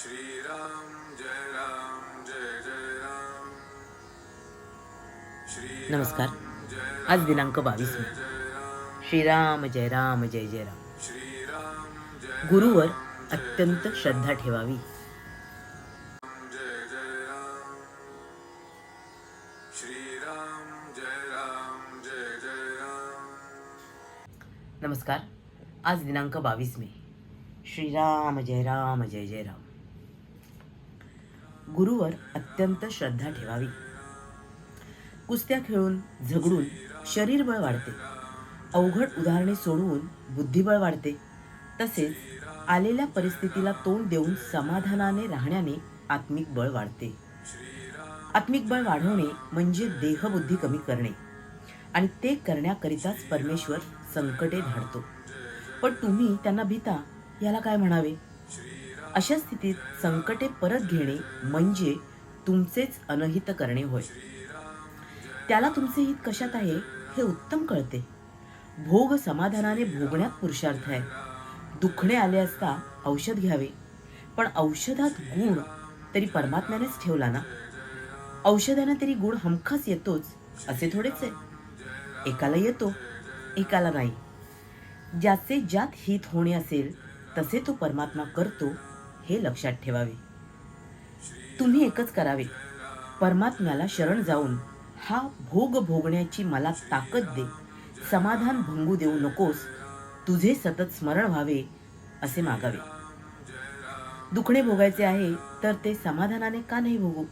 श्रीराम जय राम जय जय राम। श्रीराम नमस्कार। आज दिनांक बावीस मे। श्रीराम जय राम जय जय राम। गुरुवर अत्यंत श्रद्धा ठेवावी। राम। राम राम। नमस्कार। आज दिनांक बावीस मे। श्रीराम जय राम जय जय राम। गुरुवर अत्यंत श्रद्धा ठेवावी. कुस्त्या खेळून झगडून शरीरबळ वाढते. अवघड उदाहरणे सोडवून बुद्धिबळ वाढते. तसेच आलेल्या परिस्थितीला तोंड देऊन समाधानाने राहण्याने आत्मिक बळ वाढते. आत्मिक बळ वाढवणे म्हणजे देहबुद्धी कमी करणे. आणि ते करण्याकरिताच परमेश्वर संकटे धाडतो. पण तुम्ही त्यांना भीता? याला काय म्हणावे? अशा स्थितीत संकटे परत घेणे म्हणजे तुमचेच अनहित करणे होय. त्याला तुमचे हित कशात आहे हे उत्तम कळते. भोग समाधानाने भोगण्यात पुरुषार्थ आहे. दुखणे आले असता औषध घ्यावे पण औषधात गुण तरी परमात्म्यानेच ठेवला ना? औषधाने तरी गुण हमखास येतोच असे थोडेच आहे. एकाला येतो एकाला नाही. ज्याचे ज्यात हित होणे असेल तसे तो परमात्मा करतो हे लक्षात ठेवावे. तुम्ही एकच करावे. परमात्म्याला शरण जाऊन हा भोग भोगण्याची मला ताकद दे. समाधान भंगू देऊ नकोस. तुझे सतत स्मरण व्हावे असे मागावे. दुखणे भोगायचे आहे तर ते समाधानाने का नाही भोगू?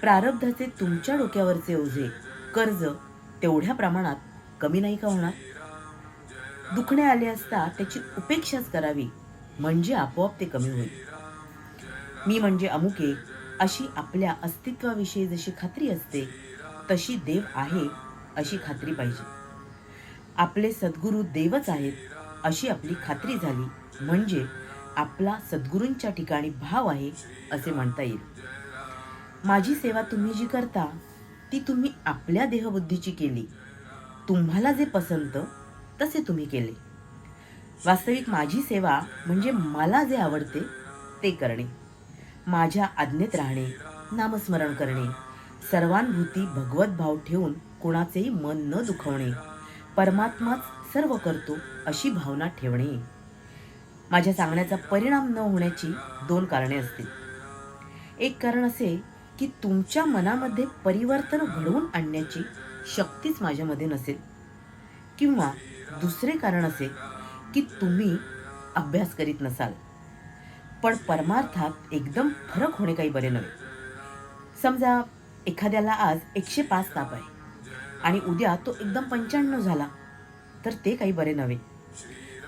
प्रारब्धाचे तुमच्या डोक्यावरचे ओझे कर्ज तेवढ्या प्रमाणात कमी नाही का होणार? दुखणे आले असता त्याची उपेक्षाच करावी. म्हणजे आपोआप ते कमी होईल. मी म्हणजे अमुके अशी आपल्या अस्तित्वाविषयी जशी खात्री असते तशी देव आहे अशी खात्री पाहिजे. आपले सद्गुरू देवच आहेत अशी आपली खात्री झाली म्हणजे आपला सद्गुरूंच्या ठिकाणी भाव आहे असे म्हणता येईल. माझी सेवा तुम्ही जी करता ती तुम्ही आपल्या देहबुद्धीची केली. तुम्हाला जे पसंत तसे तुम्ही केले. वास्तविक माझी सेवा म्हणजे मला जे आवडते ते करणे. माझ्या आज्ञेत राहणे नामस्मरण करणे. सर्वांभूती भगवत भाव ठेवून कोणाचेही मन न दुखवणे. परमात्माच सर्व करतो अशी भावना ठेवणे. माझ्या सांगण्याचा परिणाम न होण्याची दोन कारणे असतील. एक कारण असे की तुमच्या मनामध्ये परिवर्तन घडवून आणण्याची शक्तीच माझ्यामध्ये नसेल. किंवा दुसरे कारण असे की तुम्ही अभ्यास करीत नसाल. पण परमार्थात एकदम फरक होणे काही बरे नव्हे. समजा एखाद्याला आज एकशे पाच ताप आहे आणि उद्या तो एकदम पंच्याण्णव झाला तर ते काही बरे नव्हे.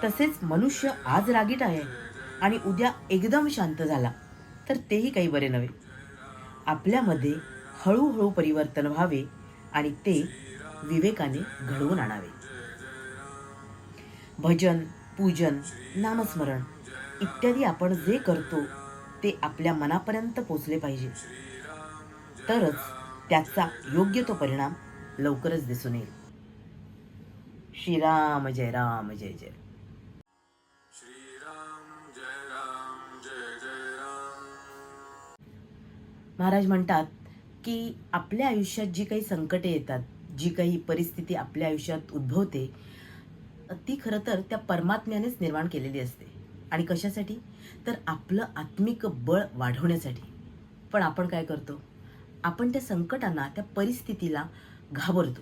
तसेच मनुष्य आज रागीट आहे आणि उद्या एकदम शांत झाला तर तेही काही बरे नव्हे. आपल्यामध्ये हळूहळू परिवर्तन व्हावे आणि ते विवेकाने घडवून आणावे. भजन पूजन नामस्मरण इत्यादी आपण जे करतो ते आपल्या मनापर्यंत पोचले पाहिजे. तरच त्याचा योग्य तो परिणाम लवकरच दिसून येईल. श्रीराम जय राम जय जय. महाराज म्हणतात की आपल्या आयुष्यात जी काही संकटे येतात जी काही परिस्थिती आपल्या आयुष्यात उद्भवते ती खरं तर त्या परमात्म्यानेच निर्माण केलेली असते. आणि कशासाठी? तर आपलं आत्मिक बळ वाढवण्यासाठी. पण आपण काय करतो? आपण त्या संकटांना त्या परिस्थितीला घाबरतो.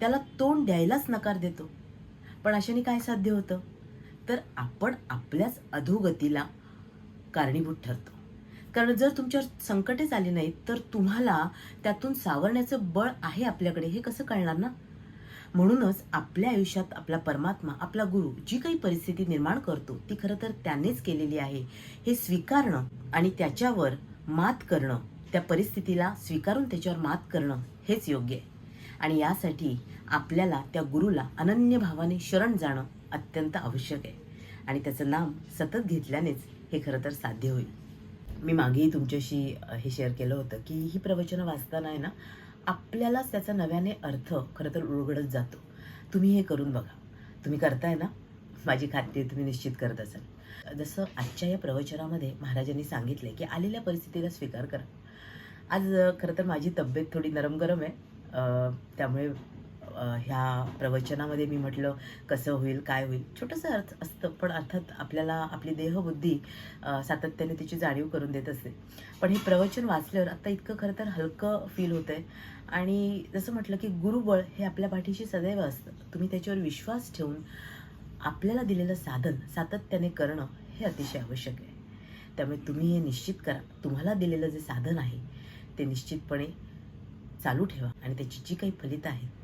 त्याला तोंड द्यायलाच नकार देतो. पण अशाने काय साध्य होतं? तर आपण आपल्याच अधोगतीला कारणीभूत ठरतो. कारण जर तुमच्यावर संकटेच आली नाहीत तर तुम्हाला त्यातून सावरण्याचं बळ आहे आपल्याकडे. हे कसं कळणार ना? म्हणूनच आपल्या आयुष्यात आपला परमात्मा आपला गुरु जी काही परिस्थिती निर्माण करतो ती खरं तर त्यानेच केलेली आहे. हे स्वीकारणं आणि त्याच्यावर मात करणं त्या परिस्थितीला स्वीकारून त्याच्यावर मात करणं हेच योग्य आहे. आणि यासाठी आपल्याला त्या गुरुला अनन्य भावाने शरण जाणं अत्यंत आवश्यक आहे. आणि त्याचं नाम सतत घेतल्यानेच हे खरं तर साध्य होईल. मी मागेही तुमच्याशी हे शेअर केलं होतं की ही प्रवचनं वाचताना आहे ना आपल्यालाच त्याचा नव्याने अर्थ खरं तर उलगडत जातो. तुम्ही हे करून बघा. तुम्ही करताय ना? माझी खात्री तुम्ही निश्चित करत असाल. जसं आजच्या या प्रवचनामध्ये महाराजांनी सांगितले की आलेल्या परिस्थितीला स्वीकार करा. आज खरं तर माझी तब्येत थोडी नरम गरम आहे त्यामुळे ह्या प्रवचनामध्ये मी म्हटलं कसं होईल काय होईल? छोटंसं अर्थ असतं पण अर्थात आपल्याला आपली देहबुद्धी सातत्याने त्याची जाणीव करून देत असते. पण हे प्रवचन वाचल्यावर आता इतकं खरं तर हलकं फील होतं आहे आणि जसं म्हटलं की गुरुबळ हे आपल्या पाठीशी सदैव असतं. तुम्ही त्याच्यावर विश्वास ठेवून आपल्याला दिलेलं साधन सातत्याने करणं हे अतिशय आवश्यक आहे. त्यामुळे तुम्ही हे निश्चित करा. तुम्हाला दिलेलं जे साधन आहे ते निश्चितपणे चालू ठेवा. आणि त्याची जी काही फलितं आहेत